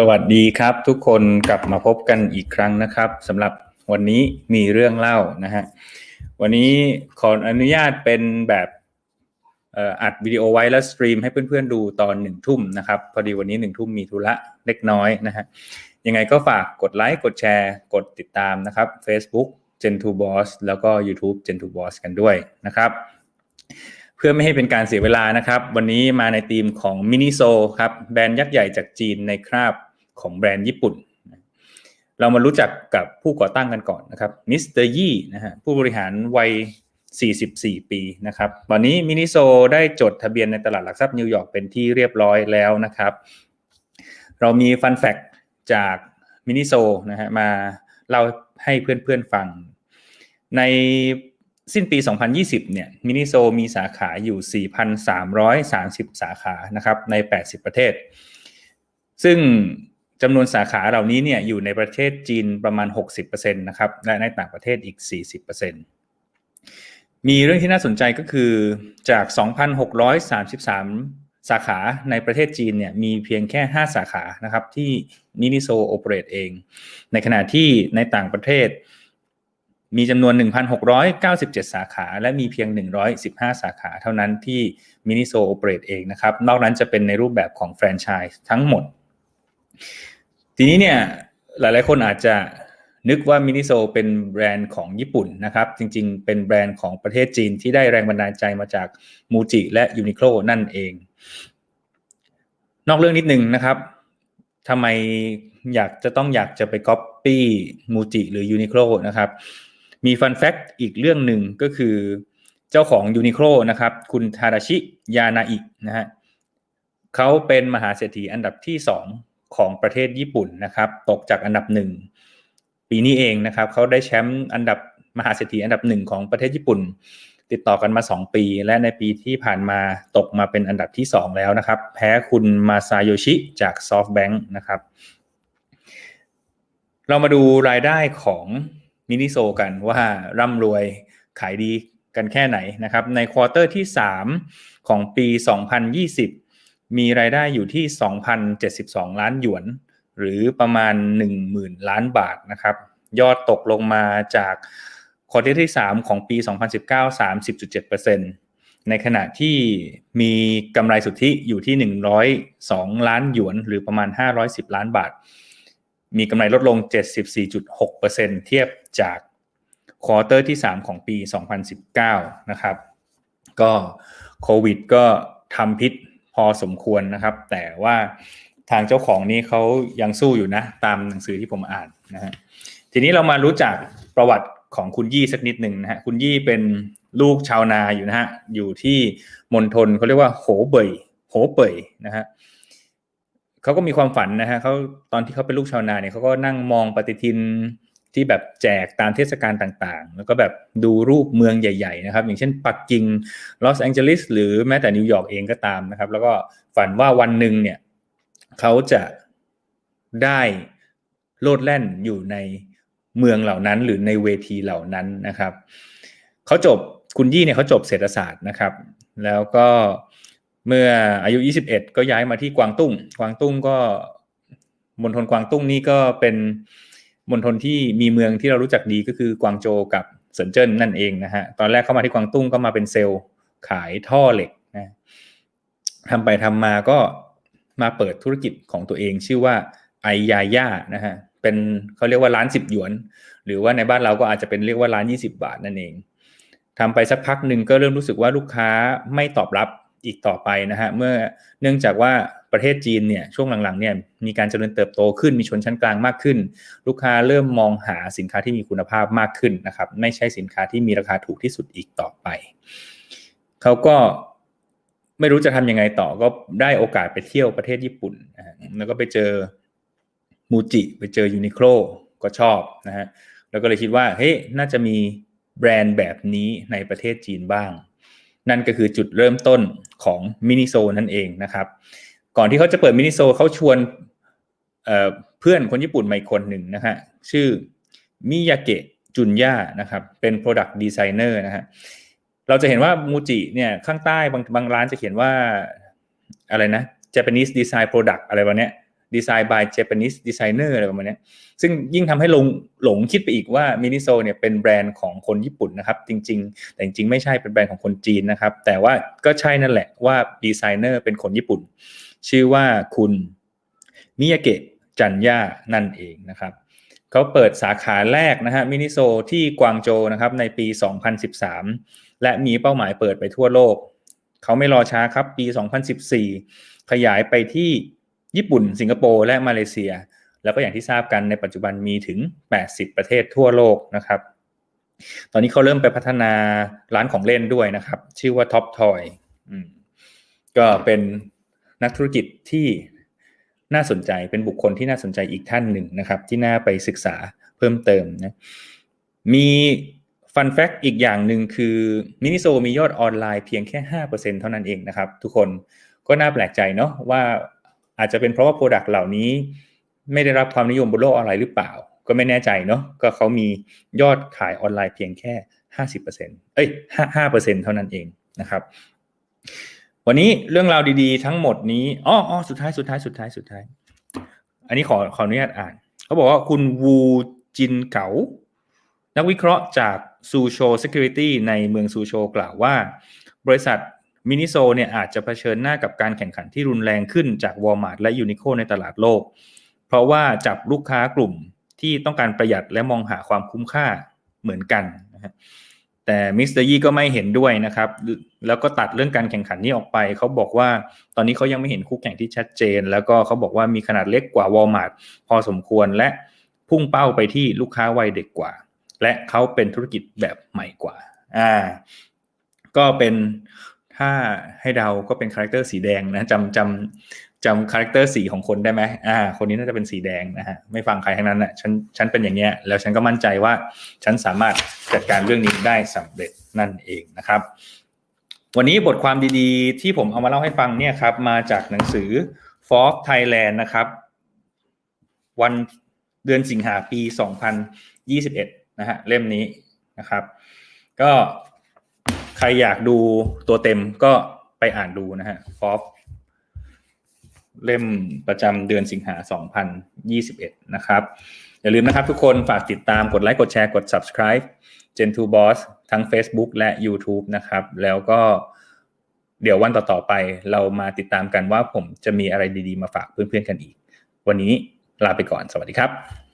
สวัสดีครับ ทุกคนกลับมาพบกันอีกครั้งนะครับสำหรับวันนี้มีเรื่องเล่านะฮะวันนี้ขออนุญาตเป็นแบบอัดวิดีโอไว้แล้วสตรีมให้เพื่อนๆดูตอนหนึ่งทุ่มนะครับพอดีวันนี้หนึ่งทุ่มมีธุระเล็กน้อยนะฮะยังไงก็ฝากกดไลค์กดแชร์ กดติดตามนะครับ Facebook Gen 2 Boss แล้วก็ YouTube Gen 2 Boss กันด้วยนะครับเพื่อไม่ให้เป็นการเสียเวลานะครับ วันนี้มาในธีมของมินิโซครับ แบรนด์ยักษ์ใหญ่จากจีนในคราบ ของแบรนด์ญี่ปุ่น เรามารู้จักกับผู้ก่อตั้งกันก่อนนะครับมิสเตอร์ยี่นะฮะผู้บริหารวัย 44 ปีนะครับวันนี้มินิโซได้จดทะเบียนในตลาดหลักทรัพย์นิวยอร์กเป็นที่เรียบร้อยแล้วนะครับ เรามีฟันแฟกจากมินิโซนะฮะมาเล่าให้เพื่อนๆฟัง ในสิ้นปี 2020 เนี่ย มินิโซมีสาขาอยู่ 4,330 สาขา นะครับ ใน 80 ประเทศ ซึ่ง จำนวนสาขาเหล่านี้เนี่ยอยู่ในประเทศจีนประมาณ 60%นะครับและในต่างประเทศอีก 40%มีเรื่องที่น่าสนใจก็คือจาก 2,633 สาขาในประเทศจีนเนี่ยมีเพียงแค่ 5 สาขานะครับที่มินิโซโอเปเรตเอง ในขณะที่ในต่างประเทศมีจำนวน 1,697 สาขา และมีเพียง 115 สาขาเท่านั้นที่มินิโซโอเปเรตเองนะครับ นอกนั้นจะเป็นในรูปแบบของแฟรนไชส์ทั้งหมด ทีนี้เนี่ยหลาย ๆ คนอาจจะนึกว่ามินิโซเป็นแบรนด์ของญี่ปุ่นนะครับ จริง ๆ เป็นแบรนด์ของประเทศจีนที่ได้แรงบันดาลใจมาจากมูจิและยูนิโคลนั่นเอง นอกเรื่องนิดนึงนะครับทำไมอยากจะต้องอยากจะไปก๊อปปี้มูจิหรือยูนิโคลนะครับ มีฟันแฟกต์อีกเรื่องหนึ่งก็คือเจ้าของยูนิโคลนะครับ คุณทาราชิยานาอินะฮะเขาเป็นมหาเศรษฐีอันดับที่สอง ของประเทศญี่ปุ่นนะครับ ตกจากอันดับหนึ่งปีนี้เองนะครับเขาได้แชมป์อันดับมหาเศรษฐีอันดับหนึ่งของประเทศญี่ปุ่น ติดต่อกันมา 2 ปี และในปีที่ผ่านมาตกมาเป็นอันดับที่ 2 แล้วนะครับ แพ้คุณมาซาโยชิจาก SoftBank นะครับ เรามาดูรายได้ของมินิโซกันว่าร่ำรวยขายดีกันแค่ไหนนะครับ ในควอเตอร์ที่ 3 ของปี 2020 มีรายได้อยู่ที่ 2,072 ล้านหยวน หรือประมาณ 10,000 ล้านบาทนะครับ ยอดตกลงมาจากควอเตอร์ที่ 3 ของปี 2019 30.7%ในขณะที่มีกำไรสุทธิอยู่ที่ 102 ล้านหยวน หรือประมาณ 510 ล้านบาท มีกำไรลดลง 74.6%เทียบจากควอเตอร์ที่ 3 ของปี 2019 นะครับ ก็โควิดก็ทำพิษ อสมควรนะครับ แต่ว่าทางเจ้าของนี้เขายังสู้อยู่นะ ตามหนังสือที่ผมอ่านนะฮะทีนี้เรามารู้จักประวัติของคุณยี่สักนิดหนึ่งนะฮะคุณยี่เป็นลูกชาวนาอยู่นะฮะอยู่ที่มณฑลเขาเรียกว่าโหเบยโหเปยนะฮะเขาก็มีความฝันนะฮะเขาตอนที่เขาเป็นลูกชาวนาเนี่ยเขาก็นั่งมองปฏิทิน ที่แบบแจกตามเทศกาลต่างๆ แล้วก็แบบดูรูปเมืองใหญ่ ๆ นะครับ อย่างเช่นปักกิ่งลอสแองเจลิสหรือแม้แต่นิวยอร์กเองก็ตามนะครับ แล้วก็ฝันว่าวันหนึ่งเนี่ยเขาจะได้โลดแล่นอยู่ในเมืองเหล่านั้น หรือในเวทีเหล่านั้นนะครับเขาจบคุณยี่เนี่ยเขาจบเศรษฐศาสตร์นะครับ แล้วก็เมื่ออายุ 21 ก็ย้ายมาที่กวางตุ้ง กวางตุ้งก็มณฑลกวางตุ้งนี่ก็เป็น มณฑลที่มีเมืองที่เรารู้จักดีก็คือกวางโจกับเซินเจิ้นนั่นเองนะฮะตอนแรกเข้ามาที่กวางตุ้งก็มาเป็นเซลล์ขายท่อเหล็กนะทำไปทำมาก็มาเปิดธุรกิจของตัวเองชื่อว่าไอยาย่านะฮะเป็นเขาเรียกว่าร้านสิบหยวน หรือว่าในบ้านเราก็อาจจะเป็นเรียกว่าร้านยี่สิบาทนั่นเองทำไปสักพักหนึ่งก็เริ่มรู้สึกว่าลูกค้าไม่ตอบรับ อีกต่อไปนะฮะเมื่อเนื่องจากว่าประเทศจีนเนี่ยช่วงหลังๆเนี่ยมีการเจริญเติบโตขึ้นมีชนชั้นกลางมากขึ้น ลูกค้าเริ่มมองหาสินค้าที่มีคุณภาพมากขึ้นนะครับไม่ใช่สินค้าที่มีราคาถูกที่สุดอีกต่อไปเขาก็ไม่รู้จะทำยังไงต่อก็ได้โอกาสไปเที่ยวประเทศญี่ปุ่นแล้วก็ไปเจอมูจิไปเจอยูนิโคลก็ชอบนะฮะแล้วก็เลยคิดว่าเฮ้ยน่าจะมีแบรนด์แบบนี้ในประเทศจีนบ้าง นั่นก็คือจุดเริ่มต้นของมินิโซนั่นเองนะครับ ก่อนที่เขาจะเปิดมินิโซเขาชวนเเพื่อนคนญี่ปุ่นมาอีกคนหนึ่งนะฮะชื่อมิยาเกะจุนย่านะครับเป็น Product Designer นะฮะเราจะเห็นว่ามูจิเนี่ยข้างใต้บางบางร้านจะเขียนว่าอะไรนะ Japanese Design Product อะไรวะเนี้ย Design by Japanese Designer อะไรประมาณนี้ซึ่งยิ่งทำให้หลงหลงคิดไปอีกว่ามินิโซเนี่ยเป็นแบรนด์ของคนญี่ปุ่นนะครับ จริง ๆ แต่จริง ๆ ไม่ใช่เป็นแบรนด์ของคนจีนนะครับ แต่ว่าก็ใช่นั่นแหละว่าดีไซเนอร์เป็นคนญี่ปุ่น ชื่อว่าคุณมิยาเกะจันย่านั่นเองนะครับเขาเปิดสาขาแรกนะฮะมินิโซที่กวางโจนะครับในปี 2013 และมีเป้าหมายเปิดไปทั่วโลก เขาไม่รอช้าครับปี 2014 ขยายไปที่ ญี่ปุ่น สิงคโปร์และมาเลเซีย แล้วก็อย่างที่ทราบกันในปัจจุบันมีถึง 80 ประเทศทั่วโลกนะครับ ตอนนี้เขาเริ่มไปพัฒนาร้านของเล่นด้วยนะครับ ชื่อว่า Top Toy อืมก็เป็นนักธุรกิจที่น่าสนใจเป็นบุคคลที่น่าสนใจอีกท่านหนึ่งนะครับ ที่น่าไปศึกษาเพิ่มเติมนะมีฟันแฟกอีกอย่างหนึ่งคือมินิโซมียอดออนไลน์เพียงแค่ 5%เท่านั้นเองนะครับ ทุกคนก็น่าแปลกใจเนาะว่า อาจจะเป็นเพราะว่าโปรดักต์เหล่านี้ไม่ได้รับความนิยมบนโลกออนไลน์หรือเปล่า ก็ไม่แน่ใจเนาะก็เขามียอดขายออนไลน์เพียงแค่ 50%เอ้ย5%เท่านั้นเองนะครับ วันนี้เรื่องราวดีๆ ทั้งหมดนี้อ๋ออ๋อสุดท้ายสุดท้ายสุดท้ายสุดท้าย อันนี้ขอขออนุญาตอ่าน เขาบอกว่าคุณวูจินเก๋านักวิเคราะห์จากซูโช Security ในเมืองซูโชกล่าวว่า บริษัท มินิโซเนี่ยอาจจะเผชิญหน้ากับการแข่งขันที่รุนแรงขึ้นจาก Walmart และ Uniqlo ในตลาดโลก เพราะว่าจับลูกค้ากลุ่มที่ต้องการประหยัดและมองหาความคุ้มค่าเหมือนกันนะฮะแต่มิสเตอร์ยี่ก็ไม่เห็นด้วยนะครับ แล้วก็ตัดเรื่องการแข่งขันนี้ออกไป เขาบอกว่าตอนนี้เขายังไม่เห็นคู่แข่งที่ชัดเจน แล้วก็เขาบอกว่ามีขนาดเล็กกว่า Walmart พอสมควรและพุ่งเป้าไปที่ลูกค้าวัยเด็กกว่า และเขาเป็นธุรกิจแบบใหม่กว่า อ่า ก็เป็น ถ้าให้เดาก็เป็นคาแรคเตอร์สีแดงนะจำจำจำคาแรคเตอร์สีของคนได้ไหมอ่า คนนี้น่าจะเป็นสีแดงนะฮะไม่ฟังใครทั้งนั้นอะฉันฉันเป็นอย่างเงี้ยแล้วฉันก็มั่นใจว่าฉันสามารถจัดการเรื่องนี้ได้สำเร็จนั่นเองนะครับ วันนี้บทความดีๆ ที่ผมเอามาเล่าให้ฟังเนี่ยครับ มาจากหนังสือ Forbes Thailand นะครับ วันเดือนสิงหาปี 2021 นะฮะเล่มนี้นะครับ ก็ ใครอยากดูตัวเต็มก็ไปอ่านดูนะฮะ Forbes เล่มประจำเดือนสิงหา 2021 นะครับ อย่าลืมนะครับทุกคนฝากติดตามกดไลค์กดแชร์กด subscribe Gen 2 Boss ทั้ง Facebook และ YouTube นะครับ แล้วก็เดี๋ยววันต่อ ๆ ไปเรามาติดตามกันว่าผมจะมีอะไรดี ๆ มาฝากเพื่อน ๆ กันอีก วันนี้ลาไปก่อนสวัสดีครับ